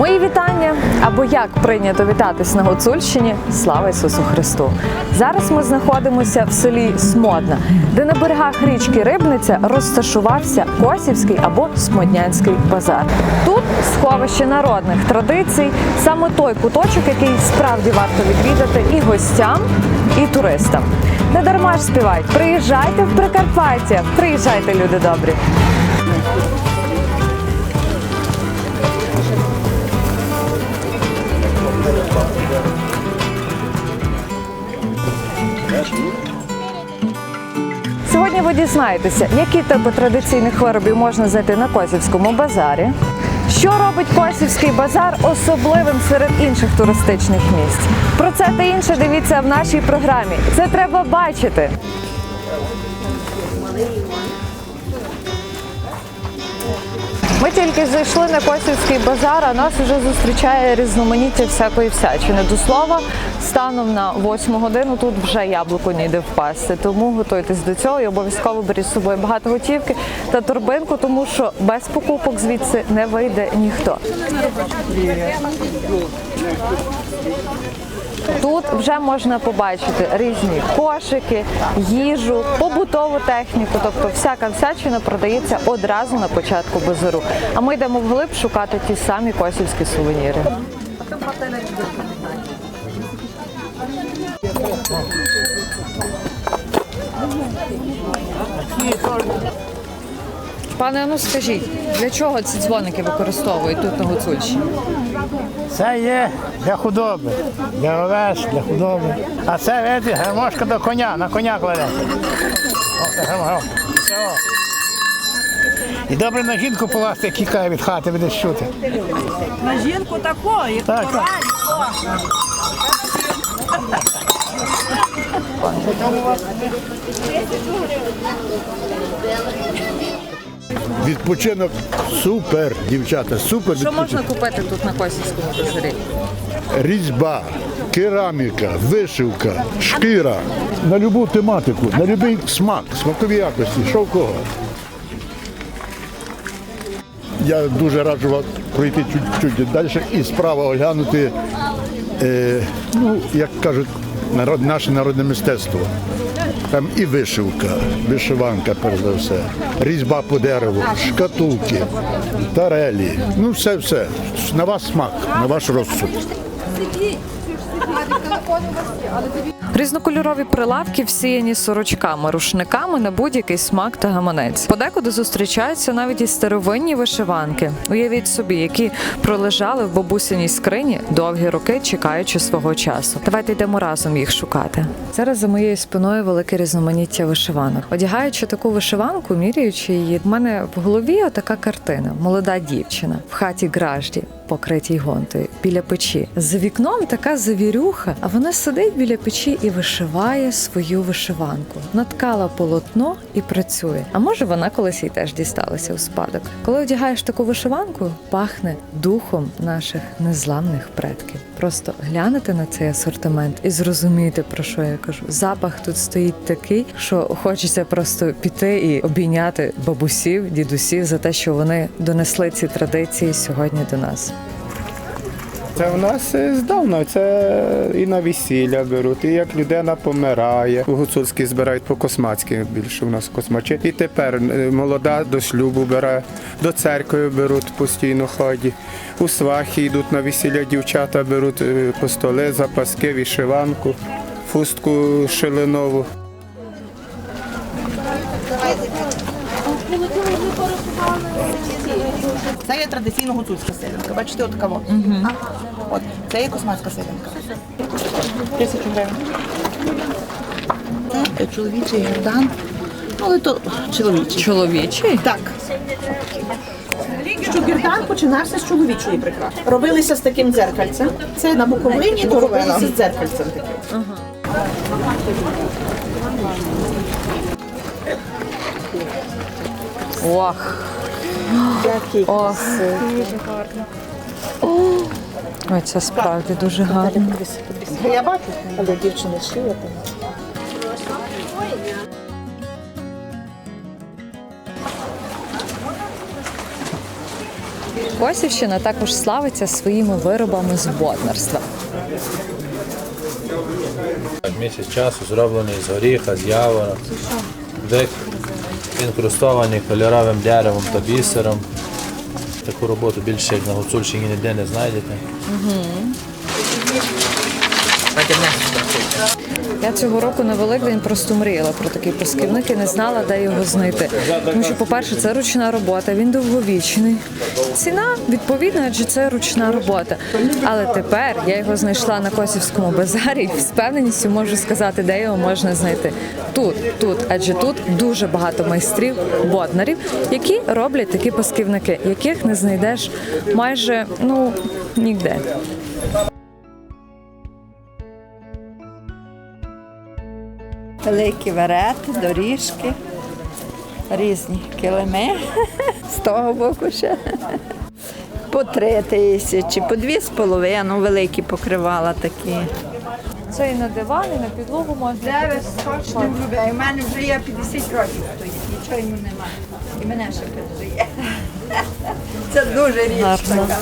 Мої вітання або як прийнято вітатись на Гуцульщині. Слава Ісусу Христу! Зараз ми знаходимося в селі Смодна, де на берегах річки Рибниця розташувався Косівський або Смоднянський базар. Тут сховище народних традицій, саме той куточок, який справді варто відвідати і гостям, і туристам. Не дарма ж співають. Приїжджайте в Прикарпаття, приїжджайте, люди добрі. Ви дізнаєтеся, які типи традиційних виробів можна знайти на Косівському базарі. Що робить Косівський базар особливим серед інших туристичних місць? Про це та інше дивіться в нашій програмі. Це треба бачити. Ми тільки зайшли на Косівський базар, а нас вже зустрічає різноманіття всякої всячини. До слова, станом на 8 годину тут вже яблуко ніде впасти. Тому готуйтесь до цього і обов'язково беріть з собою багато готівки та торбинку, тому що без покупок звідси не вийде ніхто. Тут вже можна побачити різні кошики, їжу, побутову техніку, тобто всяка всячина продається одразу на початку базару. А ми йдемо вглиб шукати ті самі косівські сувеніри. Пане, ну скажіть, для чого ці дзвоники використовують тут на Гуцульщині? Це є для худоби, для овець, для худоби. А це видите, гармошка до коня, на коня кладе. І добре на жінку поласти, як тікає від хати, буде чути. На жінку такої, Так, так. Відпочинок супер, дівчата, супер Що можна купити тут на Косівському базарі? Різьба, кераміка, вишивка, шкіра. На любу тематику, на будь-який смак, смакові якості, що в кого. Я дуже раджу вас пройти чуть-чуть далі і справа оглянути, е, ну, як кажуть, народ, наше народне мистецтво. Там і вишивка, вишиванка, перш за все, різьба по дереву, шкатулки, тарелі. Ну, все, все. На вас смак, на ваш розсуд. Різнокольорові прилавки всіяні сорочками, рушниками на будь-який смак та гаманець. Подекуди зустрічаються навіть і старовинні вишиванки. Уявіть собі, які пролежали в бабусиній скрині довгі роки, чекаючи свого часу. Давайте йдемо разом їх шукати. Зараз за моєю спиною велике різноманіття вишиванок. Одягаючи таку вишиванку, міряючи її, в мене в голові така картина: молода дівчина в хаті гражді. Покритій гонтою біля печі. За вікном така завірюха, а вона сидить біля печі і вишиває свою вишиванку. Наткала полотно і працює. А може вона колись їй теж дісталася у спадок. Коли одягаєш таку вишиванку, пахне духом наших незламних предків. Просто глянете на цей асортимент і зрозумієте, про що я кажу. Запах тут стоїть такий, що хочеться просто піти і обійняти бабусів, дідусів за те, що вони донесли ці традиції сьогодні до нас. Це в нас е, здавна, це і на весілля беруть, і як людина помирає. У гуцульській збирають по космацьки більше у нас космачі. І тепер е, молода до шлюбу бере, до церкви беруть постійно ході. У свахи йдуть на весілля, дівчата беруть е, по столи, запаски, вишиванку, фустку шилинову. Є традиційно гуцульська селянка. Бачите, от кого. От, це є космацька селянка. Тисячу гривень. Це чоловічий гердан. Ну, але то чоловічий. Чоловічий? Так. Що гірдан починався з чоловічої прикраси. Робилися з таким дзеркальцем. Це на Буковині, то робилися з дзеркальцем таким. Ох. Ох. Ой, це справді дуже гарно. Я бачу, але дівчина шила там. Косівщина також славиться своїми виробами з боднарства. Місяць часу зроблений з горіха, з явора, вик інкрустований кольоровим деревом та бісером. Таку роботу більше як на Гуцульщині ніде не знайдете. Я цього року на Великдень просто мріяла про такий плесківник і не знала, де його знайти. Тому що, по-перше, це ручна робота, він довговічний. Ціна відповідна, адже це ручна робота. Але тепер я його знайшла на Косівському базарі і з певненістю можу сказати, де його можна знайти. Тут, тут, адже тут дуже багато майстрів, боднарів, які роблять такі плесківники, яких не знайдеш майже ну ніде. Великі верети, доріжки, різні килими. З того боку ще. По три тисячі, по дві з половиною великі покривала такі. Це і на диван, і на підлогу можна. Дев'ять точно влюбляю. У мене вже є 50 років стоїть, нічого йому немає. І мене ще піджиє. Це дуже річ така. Як ви Гарно. така.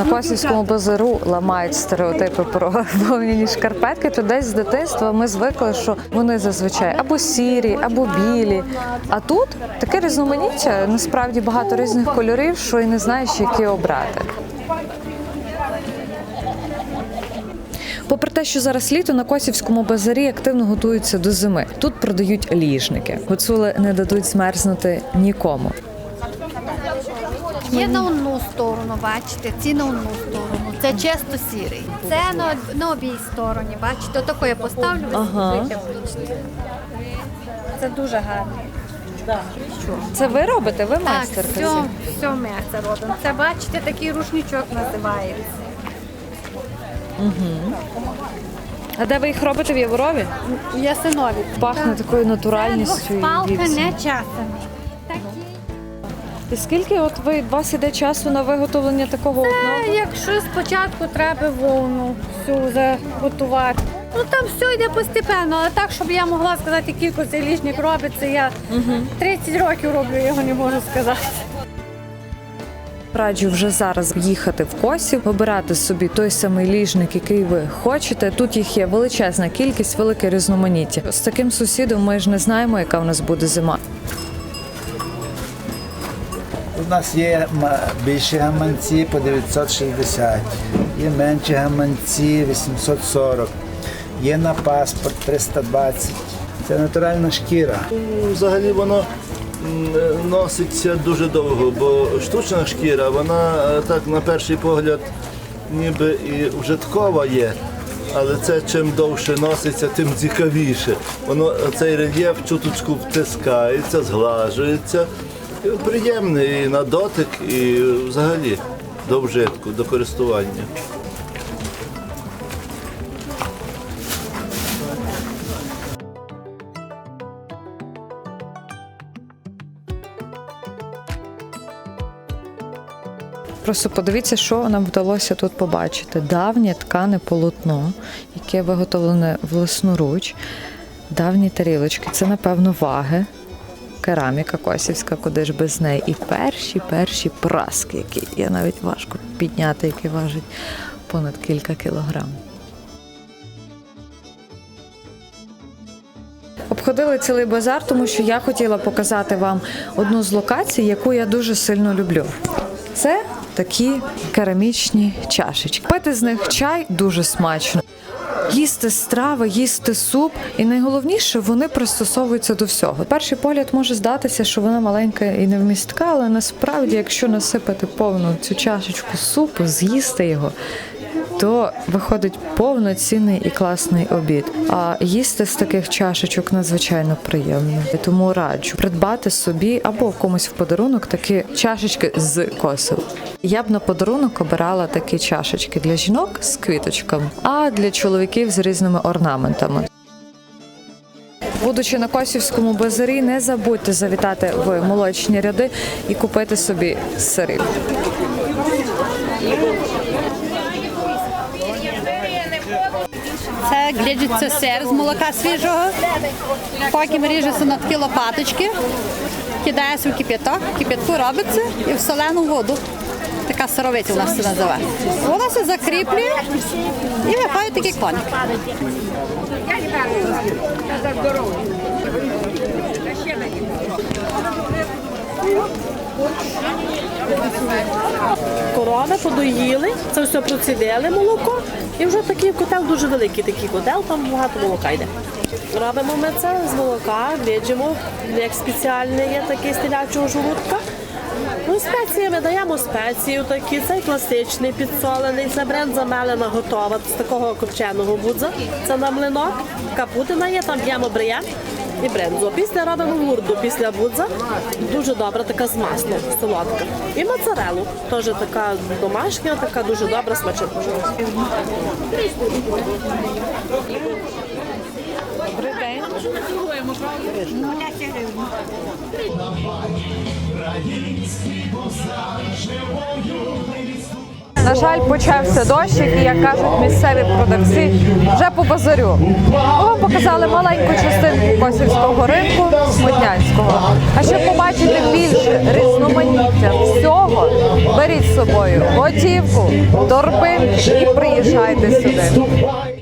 На Косівському базару ламають стереотипи про вовняні шкарпетки. То десь з дитинства ми звикли, що вони зазвичай або сірі, або білі. А тут таке різноманіття, насправді багато різних кольорів, що і не знаєш, які обрати. Попри те, що зараз літо на Косівському базарі активно готуються до зими. Тут продають ліжники. Гуцули не дадуть змерзнути нікому. Є на одну сторону, бачите, ці на одну сторону. Це чисто сірий. Це на, на обій стороні, бачите, отако я поставлю, ви Ага. Це дуже гарно. Це ви робите? Ви Так, майстер? все, все ми це робимо. Це бачите, такий рушничок називається. А де ви їх робите в Яворові? Ясинові. Пахне такою Це натуральністю. і двохспалка, вівсю. не часами. І скільки от ви у вас іде часу на виготовлення такого одного? Якщо спочатку треба вовну всю заготувати, ну там все йде постепенно, але так, щоб я могла сказати, кілько цей ліжник робиться, я 30 років роблю, його не можу сказати. Раджу вже зараз їхати в Косів, обирати собі той самий ліжник, який ви хочете. Тут їх є величезна кількість, велике різноманіття. З таким сусідом ми ж не знаємо, яка в нас буде зима. У нас є більші гаманці по 960, є менші гаманці 840, є на паспорт 320. Це натуральна шкіра. Взагалі воно носиться дуже довго, бо штучна шкіра, вона е, так на перший погляд ніби і вжиткова є. Але це чим довше носиться, тим цікавіше. Воно цей рельєф чуточку втискається, зглажується. Приємний і на дотик, і взагалі до вжитку, до користування. Просто подивіться, що нам вдалося тут побачити. Давнє ткане полотно, яке виготовлене власноруч, давні тарілочки. Це, напевно, ваги. Кераміка косівська, куди ж без неї. І перші перші праски, які є навіть важко підняти, які важать понад кілька кілограм. Обходили цілий базар, тому що я хотіла показати вам одну з локацій, яку я дуже сильно люблю. Це такі керамічні чашечки. Пити з них чай дуже смачно. Їсти страви, їсти суп, і найголовніше вони пристосовуються до всього. Перший погляд може здатися, що вона маленька і невмістка, але насправді, якщо насипати повну цю чашечку супу, з'їсти його, то виходить повноцінний і класний обід. А їсти з таких чашечок надзвичайно приємно. Тому раджу придбати собі або комусь в подарунок такі чашечки з косив. Я б на подарунок обирала такі чашечки для жінок з квіточками, а для чоловіків з різними орнаментами. Будучи на Косівському базарі, не забудьте завітати в молочні ряди і купити собі сирів. Це гріджиться сир з молока свіжого. Потім ріжеться на такі лопаточки. кидається в кип'яток, кип'ятку робиться і в солену воду. Така сировиця у нас це називає. Вона се закріплює і виходить такий коник. Корови подоїли, це все процідили молоко, і вже такий котел дуже великий такий котел, там багато молока йде. Робимо ми це з молока, бачимо, як спеціальний є такий з телячого жолудка. Ну, спеції ми даємо спецію такі, це класичний підсолений, це бренд замелена готова з такого копченого будза. Це на млинок, капутина є, там б'ємо бріє і брензу. Після робимо гурду після будза. Дуже добра, така з маслом, солодка. І моцарелу, теж така домашня, така дуже добра, смачна. Добрий день. На жаль, почався дощик, і як кажуть місцеві продавці, вже по базарю. Ми показали маленьку частинку косівського ринку Смутнянського. А щоб побачити більше різноманіття всього, беріть з собою готівку, торби і приїжджайте сюди.